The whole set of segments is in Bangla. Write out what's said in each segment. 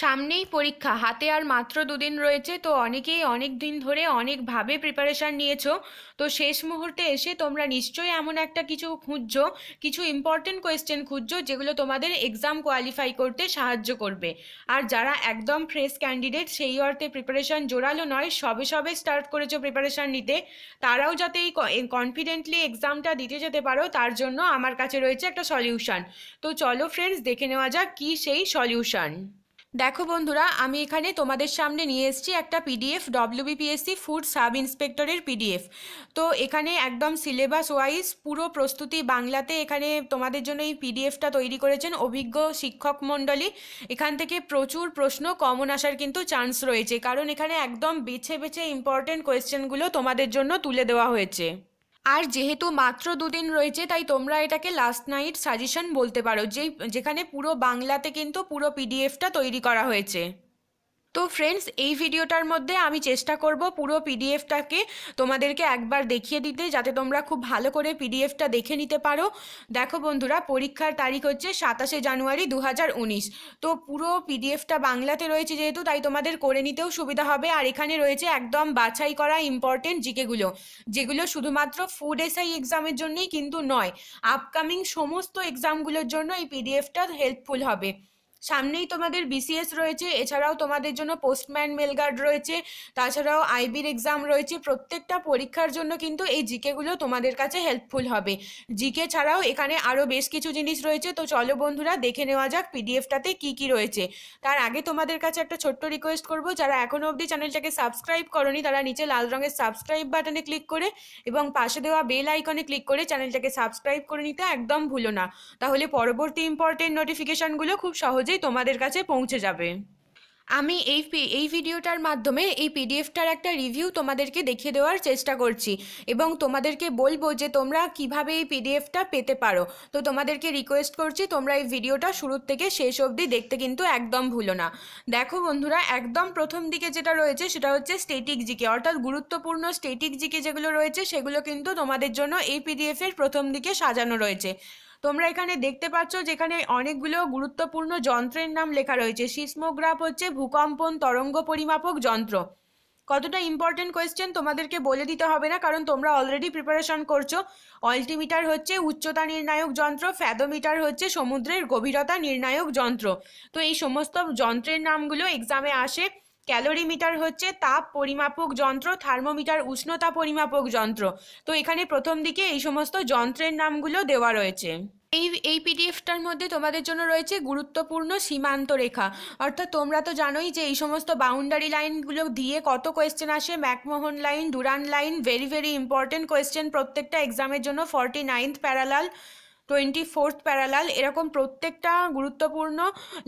সামনেই পরীক্ষা, হাতে আর মাত্র দুদিন রয়েছে, তো অনেকেই অনেক দিন ধরে অনেকভাবে প্রিপারেশান নিয়েছো। তো শেষ মুহূর্তে এসে তোমরা নিশ্চয়ই এমন একটা কিছু খুঁজছো, কিছু ইম্পর্টেন্ট কোয়েশ্চেন খুঁজছো, যেগুলো তোমাদের এক্সাম কোয়ালিফাই করতে সাহায্য করবে। আর যারা একদম ফ্রেশ ক্যান্ডিডেট সেই অর্থে প্রিপারেশান জোরালো নয়, সবে সবে স্টার্ট করেছ প্রিপারেশান নিতে। তারাও যাতে এই কনফিডেন্টলি এক্সামটা দিতে যেতে পারো, তার জন্য আমার কাছে রয়েছে একটা সলিউশন তো চলো ফ্রেন্ডস দেখে নেওয়া যাক কী সেই সলিউশন দেখো বন্ধুরা, আমি এখানে তোমাদের সামনে নিয়ে এসেছি একটা পিডিএফ ডব্লিউবিপিএসসি ফুড সাব ইন্সপেক্টরের পিডিএফ তো এখানে একদম সিলেবাস ওয়াইজ পুরো প্রস্তুতি বাংলাতে এখানে তোমাদের জন্য এই পিডিএফটা তৈরি করেছেন অভিজ্ঞ শিক্ষক মণ্ডলী। এখান থেকে প্রচুর প্রশ্ন কমন আসার কিন্তু চান্স রয়েছে, কারণ এখানে একদম বেছে বেছে ইম্পর্টেন্ট কোয়েশ্চেনগুলো তোমাদের জন্য তুলে দেওয়া হয়েছে। আর যেহেতু মাত্র দুদিন রয়েছে, তাই তোমরা এটাকে লাস্ট নাইট সাজেশন বলতে পারো, যেই, যেখানে পুরো বাংলাতে কিন্তু পুরো পিডিএফটা তৈরি করা হয়েছে। তো ফ্রেন্ডস এই ভিডিওটার মধ্যে আমি চেষ্টা করব পুরো পিডিএফটাকে তোমাদেরকে একবার দেখিয়ে দিতে, যাতে তোমরা খুব ভালো করে পিডিএফটা দেখে নিতে পারো। দেখো বন্ধুরা, পরীক্ষার তারিখ হচ্ছে সাতাশে জানুয়ারি দু হাজার উনিশ। তো পুরো পিডিএফটা বাংলাতে রয়েছে যেহেতু, তাই তোমাদের করে নিতেও সুবিধা হবে। আর এখানে রয়েছে একদম বাছাই করা ইম্পর্টেন্ট জিকেগুলো, যেগুলো শুধুমাত্র ফুড এসআই এক্সামের জন্যই কিন্তু নয় আপকামিং সমস্ত এক্সামগুলোর জন্য এই পিডিএফটা হেল্পফুল হবে। সামনেই তোমাদের বিসিএস রয়েছে, এছাড়াও তোমাদের জন্য পোস্টম্যান মেলগার্ড রয়েছে, তাছাড়াও আইবির এক্সাম রয়েছে, প্রত্যেকটা পরীক্ষার জন্য কিন্তু এই জিকেগুলো তোমাদের কাছে হেল্পফুল হবে। জিকে ছাড়াও এখানে আরও বেশ কিছু জিনিস রয়েছে, তো চলো বন্ধুরা দেখে নেওয়া যাক পিডিএফটাতে কি কি রয়েছে। তার আগে তোমাদের কাছে একটা ছোট্ট রিকোয়েস্ট করব, যারা এখনও অবধি চ্যানেলটাকে সাবস্ক্রাইব করনি, তারা নিচে লাল রঙের সাবস্ক্রাইব বাটনে ক্লিক করে এবং পাশে দেওয়া বেল আইকনে ক্লিক করে চ্যানেলটাকে সাবস্ক্রাইব করে নিতে একদম ভুলো না। তাহলে পরবর্তী ইম্পর্টেন্ট নোটিফিকেশানগুলো খুব সহজ সহজেই তোমাদের কাছে পৌঁছে যাবে। আমি এই এই ভিডিওটার মাধ্যমে এই পিডিএফটার একটা রিভিউ তোমাদেরকে দেখিয়ে দেওয়ার চেষ্টা করছি এবং তোমাদেরকে বলব যে তোমরা কীভাবে এই পিডিএফটা পেতে পারো। তো তোমাদেরকে রিকোয়েস্ট করছি, তোমরা এই ভিডিওটা শুরুর থেকে শেষ অবধি দেখতে কিন্তু একদম ভুলো না। দেখো বন্ধুরা, একদম প্রথম দিকে যেটা রয়েছে সেটা হচ্ছে স্টেটিক জিকে অর্থাৎ গুরুত্বপূর্ণ স্টেটিক জিকে যেগুলো রয়েছে সেগুলো কিন্তু তোমাদের জন্য এই পিডিএফের প্রথম দিকে সাজানো রয়েছে। তোমরা এখানে দেখতে পাচ্ছ যেখানে অনেকগুলো গুরুত্বপূর্ণ যন্ত্রের নাম লেখা রয়েছে। সিসমোগ্রাফ হচ্ছে ভূকম্পন তরঙ্গ পরিমাপক যন্ত্র। কতটা ইম্পর্টেন্ট কোয়েশ্চেন তোমাদেরকে বলে দিতে হবে না, কারণ তোমরা অলরেডি প্রিপারেশন করছ। অল্টিমিটার হচ্ছে উচ্চতা নির্ণায়ক যন্ত্র ফ্যাদোমিটার হচ্ছে সমুদ্রের গভীরতা নির্ণায়ক যন্ত্র। তো এই সমস্ত যন্ত্রের নামগুলো এক্সামে আসে। ক্যালোরিমিটার হচ্ছে তাপ পরিমাপক যন্ত্র, থার্মোমিটার উষ্ণতা পরিমাপক যন্ত্র। তো এখানে প্রথম দিকে এই সমস্ত যন্ত্রের নামগুলো দেওয়া রয়েছে। এই এই পিডিএফটার মধ্যে তোমাদের জন্য রয়েছে গুরুত্বপূর্ণ সীমান্ত রেখা অর্থাৎ তোমরা তো জানোই যে এই সমস্ত বাউন্ডারি লাইনগুলো দিয়ে কত কোয়েশ্চেন আসে McMahon line Durand line very very important question প্রত্যেকটা এক্সামের জন্য forty ninth parallel twenty fourth parallel এরকম প্রত্যেকটা গুরুত্বপূর্ণ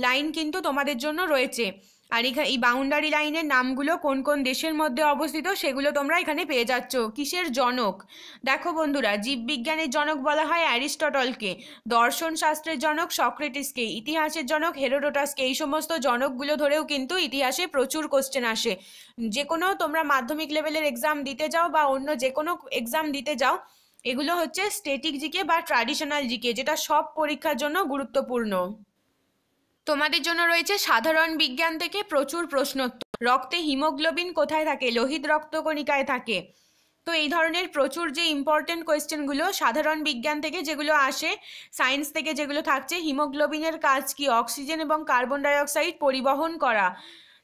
লাইন কিন্তু তোমাদের জন্য রয়েছে। আর এই বাউন্ডারি লাইনের নামগুলো কোন কোন দেশের মধ্যে অবস্থিত সেগুলো তোমরা এখানে পেয়ে যাচ্ছ। কিসের জনক? দেখো বন্ধুরা, জীববিজ্ঞানের জনক বলা হয় অ্যারিস্টটলকে। দর্শন শাস্ত্রের জনক সক্রেটিসকে। ইতিহাসের জনক হেরোডোটাসকে। এই সমস্ত জনকগুলো ধরেও কিন্তু ইতিহাসে প্রচুর কোশ্চেন আসে। যে কোনো তোমরা মাধ্যমিক লেভেলের এক্সাম দিতে যাও বা অন্য যে কোনো এক্সাম দিতে যাও, এগুলো হচ্ছে স্টেটিক জিকে বা ট্র্যাডিশনাল জিকে, যেটা সব পরীক্ষার জন্য গুরুত্বপূর্ণ। তোমাদের জন্য রয়েছে সাধারণ বিজ্ঞান থেকে প্রচুর প্রশ্নোত্তর। রক্তে হিমোগ্লোবিন কোথায় থাকে? লোহিত রক্তকণিকায় থাকে। তো এই ধরনের প্রচুর যে ইম্পর্টেন্ট কোয়েশ্চেনগুলো সাধারণ বিজ্ঞান থেকে যেগুলো আসে সায়েন্স থেকে যেগুলো থাকছে, হিমোগ্লোবিনের কাজ কি? অক্সিজেন এবং কার্বন ডাইঅক্সাইড পরিবহন করা।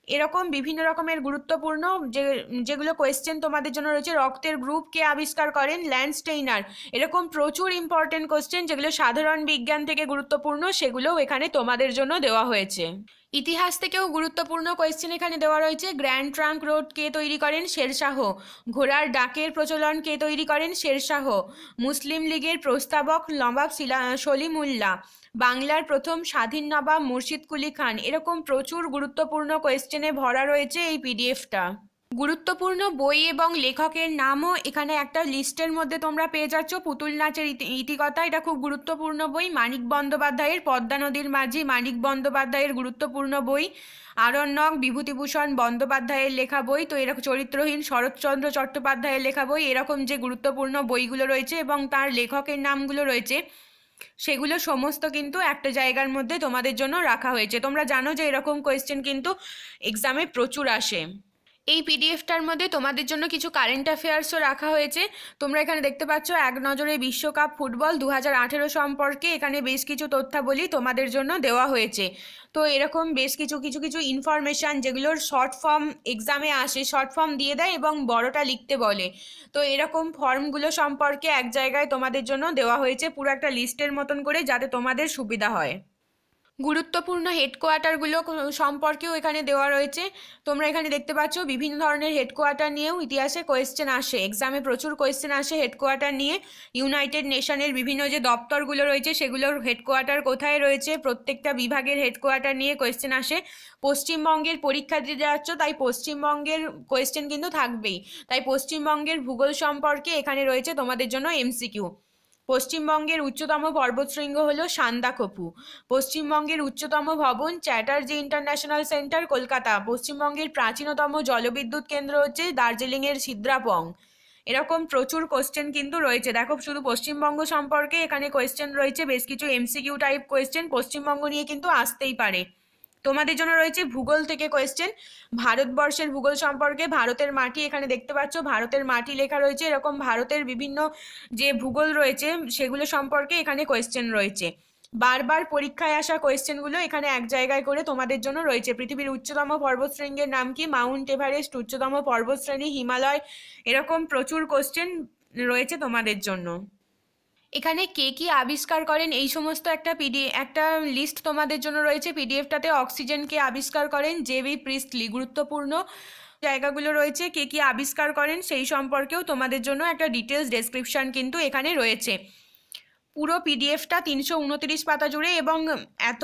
এরকম বিভিন্ন রকমের গুরুত্বপূর্ণ যে, যেগুলো কোয়েশ্চেন তোমাদের জন্য রয়েছে, রক্তের গ্রুপ কে আবিষ্কার করেন ল্যান্ডস্টেইনার এরকম প্রচুর ইম্পর্টেন্ট কোয়েশ্চেন যেগুলো সাধারণ বিজ্ঞান থেকে গুরুত্বপূর্ণ, সেগুলোও এখানে তোমাদের জন্য দেওয়া হয়েছে। ইতিহাস থেকেও গুরুত্বপূর্ণ কোয়েশ্চেন এখানে দেওয়া রয়েছে। গ্র্যান্ড ট্রাঙ্ক রোড কে তৈরি করেন শেরশাহ। ঘোড়ার ডাকের প্রচলন কে তৈরি করেন শেরশাহ। মুসলিম লীগের প্রস্তাবক নবাব সলিমুল্লাহ বাংলার প্রথম স্বাধীন নবাব মুর্শিদ কুলি খান। এরকম প্রচুর গুরুত্বপূর্ণ কোয়েশ্চেনে ভরা রয়েছে এই পিডিএফটা। গুরুত্বপূর্ণ বই এবং লেখকের নামও এখানে একটা লিস্টের মধ্যে তোমরা পেয়ে যাচ্ছ। পুতুল নাচের ইতিকথা, এটা খুব গুরুত্বপূর্ণ বই। মানিক বন্দ্যোপাধ্যায়ের পদ্মা নদীর মাঝি মানিক বন্দ্যোপাধ্যায়ের গুরুত্বপূর্ণ বই। আরণ্যক বিভূতিভূষণ বন্দ্যোপাধ্যায়ের লেখা বই। তো এরকম চরিত্রহীন শরৎচন্দ্র চট্টোপাধ্যায়ের লেখা বই। এরকম যে গুরুত্বপূর্ণ বইগুলো রয়েছে এবং তার লেখকের নামগুলো রয়েছে। সেগুলো সমস্ত কিন্তু একটা জায়গার মধ্যে তোমাদের জন্য রাখা হয়েছে। তোমরা জানো যে এরকম কোয়েশ্চেন কিন্তু এক্সামে প্রচুর আসে। এই পিডিএফটার মধ্যে তোমাদের জন্য কিছু কারেন্ট অ্যাফেয়ার্সও রাখা হয়েছে। তোমরা এখানে দেখতে পাচ্ছ, এক নজরে বিশ্বকাপ ফুটবল দু হাজার আঠেরো সম্পর্কে এখানে বেশ কিছু তথ্যাবলী তোমাদের জন্য দেওয়া হয়েছে। তো এরকম বেশ কিছু কিছু কিছু ইনফরমেশান যেগুলোর শর্ট ফর্ম এক্সামে আসে শর্ট ফর্ম দিয়ে দেয় এবং বড়টা লিখতে বলে। তো এরকম ফর্মগুলো সম্পর্কে এক জায়গায় তোমাদের জন্য দেওয়া হয়েছে, পুরো একটা লিস্টের মতন করে যাতে তোমাদের সুবিধা হয়। গুরুত্বপূর্ণ হেডকোয়ার্টারগুলো সম্পর্কেও এখানে দেওয়া রয়েছে। তোমরা এখানে দেখতে পাচ্ছ, বিভিন্ন ধরনের হেডকোয়ার্টার নিয়েও ইতিহাসে কোয়েশ্চেন আসে। এক্সামে প্রচুর কোয়েশ্চেন আসে হেডকোয়ার্টার নিয়ে। ইউনাইটেড নেশনের বিভিন্ন যে দপ্তরগুলো রয়েছে, সেগুলোর হেডকোয়ার্টার কোথায় রয়েছে, প্রত্যেকটা বিভাগের হেডকোয়ার্টার নিয়ে কোয়েশ্চেন আসে। পশ্চিমবঙ্গের পরীক্ষা দিতে যাচ্ছ, তাই পশ্চিমবঙ্গের কোয়েশ্চেন কিন্তু থাকবেই। তাই পশ্চিমবঙ্গের ভূগোল সম্পর্কে এখানে রয়েছে তোমাদের জন্য এমসিকিউ পশ্চিমবঙ্গের উচ্চতম পর্বতশৃঙ্গ হল সান্দাকফু পশ্চিমবঙ্গের উচ্চতম ভবন চ্যাটার্জি ইন্টারন্যাশনাল সেন্টার, কলকাতা। পশ্চিমবঙ্গের প্রাচীনতম জলবিদ্যুৎ কেন্দ্র হচ্ছে দার্জিলিংয়ের সিদ্রাপং। এরকম প্রচুর কোয়েশ্চেন কিন্তু রয়েছে। দেখো, শুধু পশ্চিমবঙ্গ সম্পর্কে এখানে কোয়েশ্চেন রয়েছে, বেশ কিছু এমসিকিউ টাইপ কোয়েশ্চেন পশ্চিমবঙ্গ নিয়ে কিন্তু আসতেই পারে। তোমাদের জন্য রয়েছে ভূগোল থেকে কোয়েশ্চেন ভারতবর্ষের ভূগোল সম্পর্কে ভারতের মাটি এখানে দেখতে পাচ্ছ। ভারতের মাটি লেখা রয়েছে, এরকম ভারতের বিভিন্ন যে ভূগোল রয়েছে, সেগুলো সম্পর্কে এখানে কোয়েশ্চেন রয়েছে। বারবার পরীক্ষায় আসা কোয়েশ্চেনগুলো এখানে এক জায়গায় করে তোমাদের জন্য রয়েছে। পৃথিবীর উচ্চতম পর্বতশ্রেণীর নাম কি? মাউন্ট এভারেস্ট, উচ্চতম পর্বতশ্রেণী, হিমালয়, এরকম প্রচুর কোয়েশ্চেন রয়েছে তোমাদের জন্য। এখানে কে কি আবিষ্কার করেন, এই সমস্ত একটা পিডি, একটা লিস্ট তোমাদের জন্য রয়েছে। পিডিএফটাতে অক্সিজেনকে আবিষ্কার করেন জেবি প্রিস্টলি গুরুত্বপূর্ণ জায়গাগুলো রয়েছে, কে কি আবিষ্কার করেন, সেই সম্পর্কেও তোমাদের জন্য একটা ডিটেলস ডেসক্রিপশান কিন্তু এখানে রয়েছে। পুরো পিডিএফটা তিনশো উনত্রিশ পাতা জুড়ে এবং এত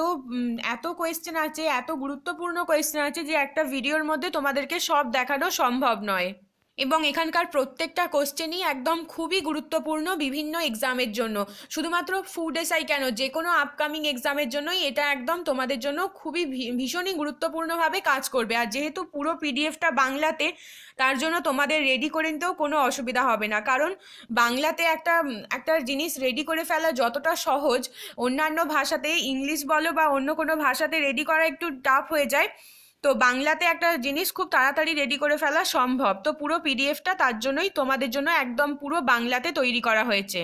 এত কোয়েশ্চেন আছে, এত গুরুত্বপূর্ণ কোয়েশ্চেন আছে যে একটা ভিডিওর মধ্যে তোমাদেরকে সব দেখানো সম্ভব নয়। এবং এখানকার প্রত্যেকটা কোশ্চেনই একদম খুবই গুরুত্বপূর্ণ বিভিন্ন এক্সামের জন্য। শুধুমাত্র ফুড এসআই কেন? যে কোনো আপকামিং এক্সামের জন্যই এটা একদম তোমাদের জন্য খুবই ভীষণই গুরুত্বপূর্ণভাবে কাজ করবে। আর যেহেতু পুরো পিডিএফটা বাংলাতে, তার জন্য তোমাদের রেডি করে নিতেও কোনো অসুবিধা হবে না। কারণ বাংলাতে একটা একটা জিনিস রেডি করে ফেলা যতটা সহজ, অন্যান্য ভাষাতে ইংলিশ বলো বা অন্য কোনো ভাষাতে রেডি করা একটু টাফ হয়ে যায়। তো বাংলাতে একটা জিনিস খুব তাড়াতাড়ি রেডি করে ফেলা সম্ভব। তো পুরো পিডিএফটা তার জন্যই তোমাদের জন্য একদম পুরো বাংলাতে তৈরি করা হয়েছে।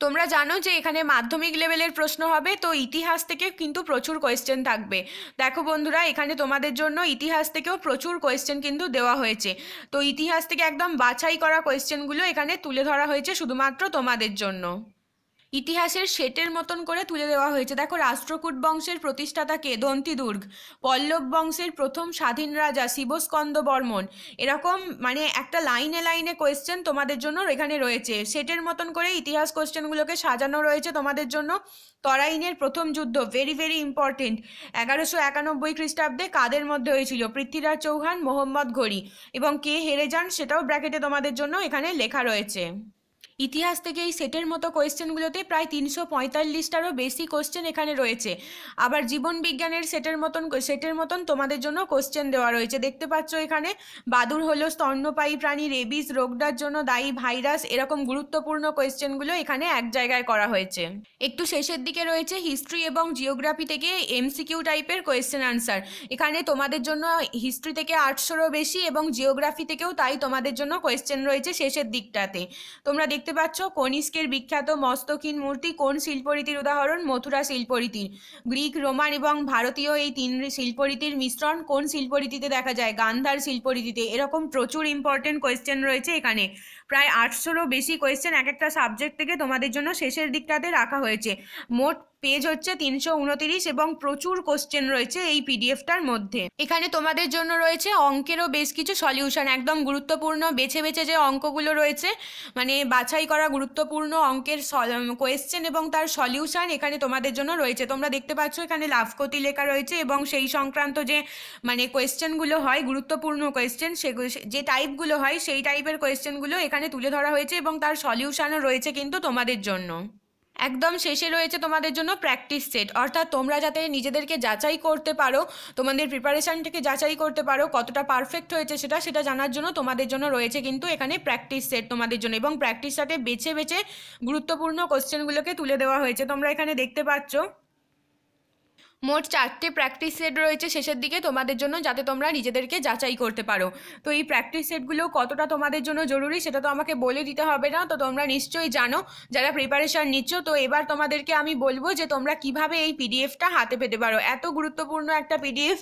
তোমরা জানো যে এখানে মাধ্যমিক লেভেলের প্রশ্ন হবে, তো ইতিহাস থেকে কিন্তু প্রচুর কোয়েশ্চেন থাকবে। দেখো বন্ধুরা, এখানে তোমাদের জন্য ইতিহাস থেকেও প্রচুর কোয়েশ্চেন কিন্তু দেওয়া হয়েছে। তো ইতিহাস থেকে একদম বাছাই করা কোয়েশ্চেনগুলো এখানে তুলে ধরা হয়েছে শুধুমাত্র তোমাদের জন্য। ইতিহাসের সেটের মতন করে তুলে দেওয়া হয়েছে। দেখো, রাষ্ট্রকূট বংশের প্রতিষ্ঠাতা কে? দন্তিদুর্গ। পল্লব বংশের প্রথম স্বাধীন রাজা শিবস্কন্দ বর্মন। এরকম মানে একটা লাইনে লাইনে কোয়েশ্চেন তোমাদের জন্য এখানে রয়েছে। সেটের মতন করে ইতিহাস কোয়েশ্চেনগুলোকে সাজানো রয়েছে তোমাদের জন্য। তরাইনের প্রথম যুদ্ধ ভেরি ভেরি ইম্পর্টেন্ট এগারোশো একানব্বই খ্রিস্টাব্দে কাদের মধ্যে হয়েছিল? পৃথ্বীরাজ চৌহান, মোহাম্মদ ঘড়ি। এবং কে হেরে যান সেটাও ব্র্যাকেটে তোমাদের জন্য এখানে লেখা রয়েছে। ইতিহাস থেকে এই সেটের মতো কোয়েশ্চেনগুলোতে প্রায় তিনশো পঁয়তাল্লিশটারও বেশি কোশ্চেন এখানে রয়েছে। আবার জীবন বিজ্ঞানের সেটের মতন সেটের মতন তোমাদের জন্য কোয়েশ্চেন দেওয়া রয়েছে। দেখতে পাচ্ছ এখানে, বাদুর হলো স্তন্যপায়ী প্রাণী, রেবিস রোগটার জন্য দায়ী ভাইরাস, এরকম গুরুত্বপূর্ণ কোয়েশ্চেনগুলো এখানে এক জায়গায় করা হয়েছে। একটু শেষের দিকে রয়েছে হিস্ট্রি এবং জিওগ্রাফি থেকে এমসিকিউ টাইপের কোয়েশ্চেন আনসার। এখানে তোমাদের জন্য হিস্ট্রি থেকে আটশোরও বেশি এবং জিওগ্রাফি থেকেও তাই তোমাদের জন্য কোয়েশ্চেন রয়েছে শেষের দিকটাতে। তোমরা দেখতে দেখতে পাচ্ছ? কনিষ্কের বিখ্যাত মস্তকীন মূর্তি কোন শিল্পরীতির উদাহরণ? মথুরা শিল্পরীতির। গ্রিক, রোমান এবং ভারতীয় এই তিন শিল্পরীতির মিশ্রণ কোন শিল্পরীতিতে দেখা যায়? গান্ধার শিল্পরীতিতে। এরকম প্রচুর ইম্পর্টেন্ট কোয়েশ্চেন রয়েছে এখানে। প্রায় আটশোরও বেশি কোয়েশ্চেন এক একটা সাবজেক্ট থেকে তোমাদের জন্য শেষের দিকটাতে রাখা হয়েছে। মোট পেজ হচ্ছে তিনশো উনতিরিশ এবং প্রচুর কোশ্চেন রয়েছে এই পিডিএফটার মধ্যে। এখানে তোমাদের জন্য রয়েছে অঙ্কেরও বেশ কিছু সলিউশন একদম গুরুত্বপূর্ণ, বেছে বেছে যে অঙ্কগুলো রয়েছে মানে বাছাই করা গুরুত্বপূর্ণ অঙ্কের কোয়েশ্চেন এবং তার সলিউশন এখানে তোমাদের জন্য রয়েছে। তোমরা দেখতে পাচ্ছ এখানে লাভকতি লেখা রয়েছে এবং সেই সংক্রান্ত যে মানে কোয়েশ্চেনগুলো হয়, গুরুত্বপূর্ণ কোয়েশ্চেন সেগুলো যে টাইপগুলো হয়, সেই টাইপের কোয়েশ্চেনগুলো এখানে তুলে ধরা হয়েছে এবং তার সলিউশনও রয়েছে কিন্তু তোমাদের জন্য। একদম শেষে রয়েছে তোমাদের জন্য প্র্যাকটিস সেট অর্থাৎ তোমরা যাতে নিজেদেরকে যাচাই করতে পারো, তোমাদের প্রিপারেশানটাকে যাচাই করতে পারো, কতটা পারফেক্ট হয়েছে সেটা সেটা জানার জন্য তোমাদের জন্য রয়েছে কিন্তু এখানে প্র্যাকটিস সেট তোমাদের জন্য। এবং প্র্যাকটিস সেটে বেছে বেছে গুরুত্বপূর্ণ কোশ্চেনগুলোকে তুলে দেওয়া হয়েছে। তোমরা এখানে দেখতে পাচ্ছ। মোট চারটে প্র্যাকটিস সেট রয়েছে শেষের দিকে তোমাদের জন্য, যাতে তোমরা নিজেদেরকে যাচাই করতে পারো। তো এই প্র্যাকটিস সেটগুলো কতটা তোমাদের জন্য জরুরি সেটা তো আমাকে বলে দিতে হবে না, তো তোমরা নিশ্চয়ই জানো, যারা প্রিপারেশান নিচ্ছ, তো এবার তোমাদেরকে আমি বলব যে তোমরা কীভাবে এই পিডিএফটা হাতে পেতে পারো। এত গুরুত্বপূর্ণ একটা পিডিএফ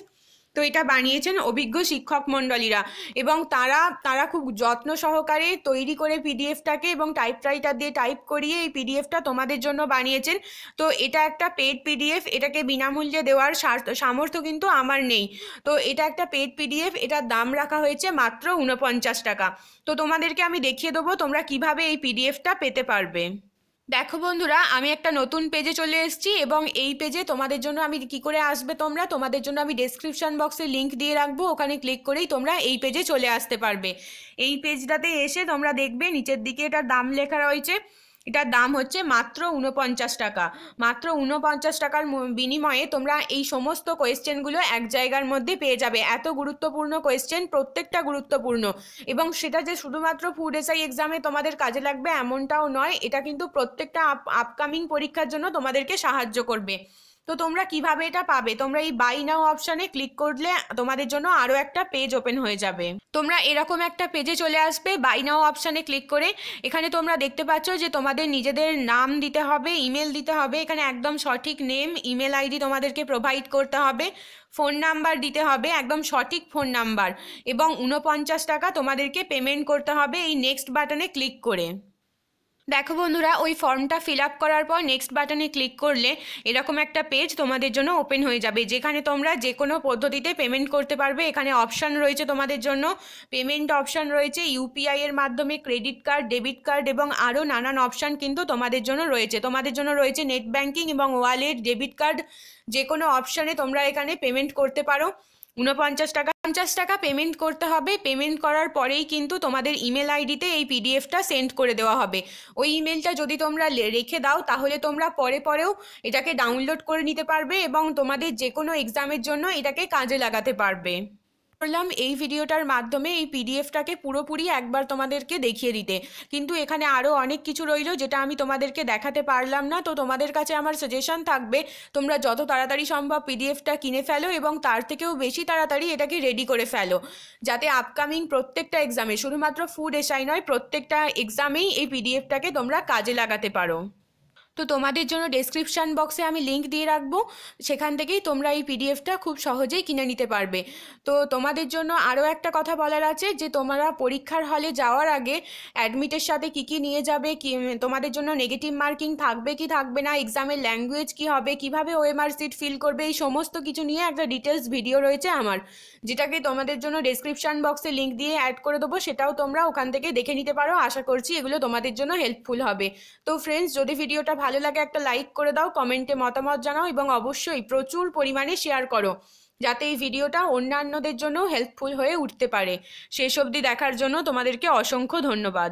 তো এটা বানিয়েছেন অভিজ্ঞ শিক্ষক মণ্ডলীরা এবং তারা তারা খুব যত্ন সহকারে তৈরি করে পিডিএফটাকে এবং টাইপরাইটার দিয়ে টাইপ করিয়ে এই পিডিএফটা তোমাদের জন্য বানিয়েছেন। তো এটা একটা পেড পিডিএফ, এটাকে বিনামূল্যে দেওয়ার সামর্থ্য কিন্তু আমার নেই। তো এটা একটা পেড পিডিএফ, এটার দাম রাখা হয়েছে মাত্র উনপঞ্চাশ টাকা। তো তোমাদেরকে আমি দেখিয়ে দেবো তোমরা কীভাবে এই পিডিএফটা পেতে পারবে। দেখো বন্ধুরা, আমি একটা নতুন পেজে চলে এসেছি এবং এই পেজে তোমাদের জন্য আমি কি করে আসবে তোমরা, তোমাদের জন্য আমি ডেসক্রিপশন বক্সে লিঙ্ক দিয়ে রাখব, ওখানে ক্লিক করেই তোমরা এই পেজে চলে আসতে পারবে। এই পেজটাতে এসে তোমরা দেখবে, নিচের দিকে এটা দাম লেখা রয়েছে। এটার দাম হচ্ছে মাত্র উনপঞ্চাশ টাকা। মাত্র উনপঞ্চাশ টাকার বিনিময়ে তোমরা এই সমস্ত কোয়েশ্চেনগুলো এক জায়গার মধ্যে পেয়ে যাবে। এত গুরুত্বপূর্ণ কোয়েশ্চেন প্রত্যেকটা গুরুত্বপূর্ণ। এবং সেটা যে শুধুমাত্র ফুড এসআই এক্সামে তোমাদের কাজে লাগবে এমনটাও নয়, এটা কিন্তু প্রত্যেকটা আপকামিং পরীক্ষার জন্য তোমাদেরকে সাহায্য করবে। তো তোমরা কীভাবে এটা পাবে? তোমরা এই বাই নাও অপশানে ক্লিক করলে তোমাদের জন্য আরও একটা পেজ ওপেন হয়ে যাবে। তোমরা এরকম একটা পেজে চলে আসবে বাই নাও অপশানে ক্লিক করে। এখানে তোমরা দেখতে পাচ্ছ যে তোমাদের নিজেদের নাম দিতে হবে ইমেল দিতে হবে। এখানে একদম সঠিক নেম ইমেল আইডি তোমাদেরকে প্রোভাইড করতে হবে। ফোন নাম্বার দিতে হবে, একদম সঠিক ফোন নাম্বার এবং উনপঞ্চাশ টাকা তোমাদেরকে পেমেন্ট করতে হবে এই নেক্সট বাটনে ক্লিক করে। দেখো বন্ধুরা, ওই ফর্মটা ফিল আপ করার পর নেক্সট বাটনে ক্লিক করলে এরকম একটা পেজ তোমাদের জন্য ওপেন হয়ে যাবে, যেখানে তোমরা যে কোনো পদ্ধতিতে পেমেন্ট করতে পারবে। এখানে অপশান রয়েছে তোমাদের জন্য পেমেন্ট অপশান রয়েছে ইউপিআই এর মাধ্যমে ক্রেডিট কার্ড ডেবিট কার্ড এবং আরও নানান অপশান কিন্তু তোমাদের জন্য রয়েছে। তোমাদের জন্য রয়েছে নেট ব্যাঙ্কিং এবং ওয়ালেট ডেবিট কার্ড যে কোনো অপশানে তোমরা এখানে পেমেন্ট করতে পারো। উনপঞ্চাশ টাকা, পঞ্চাশ টাকা পেমেন্ট করতে হবে। পেমেন্ট করার পরেই কিন্তু তোমাদের ইমেল আইডিতে এই পিডিএফটা সেন্ড করে দেওয়া হবে। ওই ইমেলটা যদি তোমরা রেখে দাও, তাহলে তোমরা পরে পরেও এটাকে ডাউনলোড করে নিতে পারবে এবং তোমাদের যে কোনো এক্সামের জন্য এটাকে কাজে লাগাতে পারবে। করলাম এই ভিডিওটার মাধ্যমে এই পিডিএফটাকে পুরোপুরি একবার তোমাদেরকে দেখিয়ে দিতে। কিন্তু এখানে আরও অনেক কিছু রইল যেটা আমি তোমাদেরকে দেখাতে পারলাম না। তো তোমাদের কাছে আমার সাজেশন থাকবে, তোমরা যত তাড়াতাড়ি সম্ভব পিডিএফটা কিনে ফেলো এবং তার থেকেও বেশি তাড়াতাড়ি এটাকে রেডি করে ফেলো। যাতে আপকামিং প্রত্যেকটা এক্সামে শুধুমাত্র ফুড এসাই নয়, প্রত্যেকটা এক্সামেই এই পিডিএফটাকে তোমরা কাজে লাগাতে পারো। তো তোমাদের জন্য ডেসক্রিপশান বক্সে আমি লিঙ্ক দিয়ে রাখব। সেখান থেকেই তোমরা এই পিডিএফটা খুব সহজেই কিনে নিতে পারবে। তো তোমাদের জন্য আরও একটা কথা বলার আছে যে, তোমরা পরীক্ষার হলে যাওয়ার আগে অ্যাডমিটের সাথে কী কী নিয়ে যাবে, কি তোমাদের জন্য নেগেটিভ মার্কিং থাকবে কি থাকবে না এক্সামের ল্যাঙ্গুয়েজ কি হবে, কীভাবে ওএমআর সিট ফিল করবে, এই সমস্ত কিছু নিয়ে একটা ডিটেলস ভিডিও রয়েছে আমার। যেটাকে তোমাদের জন্য ডেসক্রিপশান বক্সে লিঙ্ক দিয়ে অ্যাড করে দেবো, সেটাও তোমরা ওখান থেকে দেখে নিতে পারো। আশা করছি এগুলো তোমাদের জন্য হেল্পফুল হবে। তো ফ্রেন্ডস যদি ভিডিওটা ভালো লাগে একটা লাইক করে দাও কমেন্টে মতামত জানাও এবং অবশ্যই প্রচুর পরিমাণে শেয়ার করো, যাতে এই ভিডিওটা অন্যান্যদের জন্য হেল্পফুল হয়ে উঠতে পারে। শেষ অবধি দেখার জন্য তোমাদেরকে অসংখ্য ধন্যবাদ।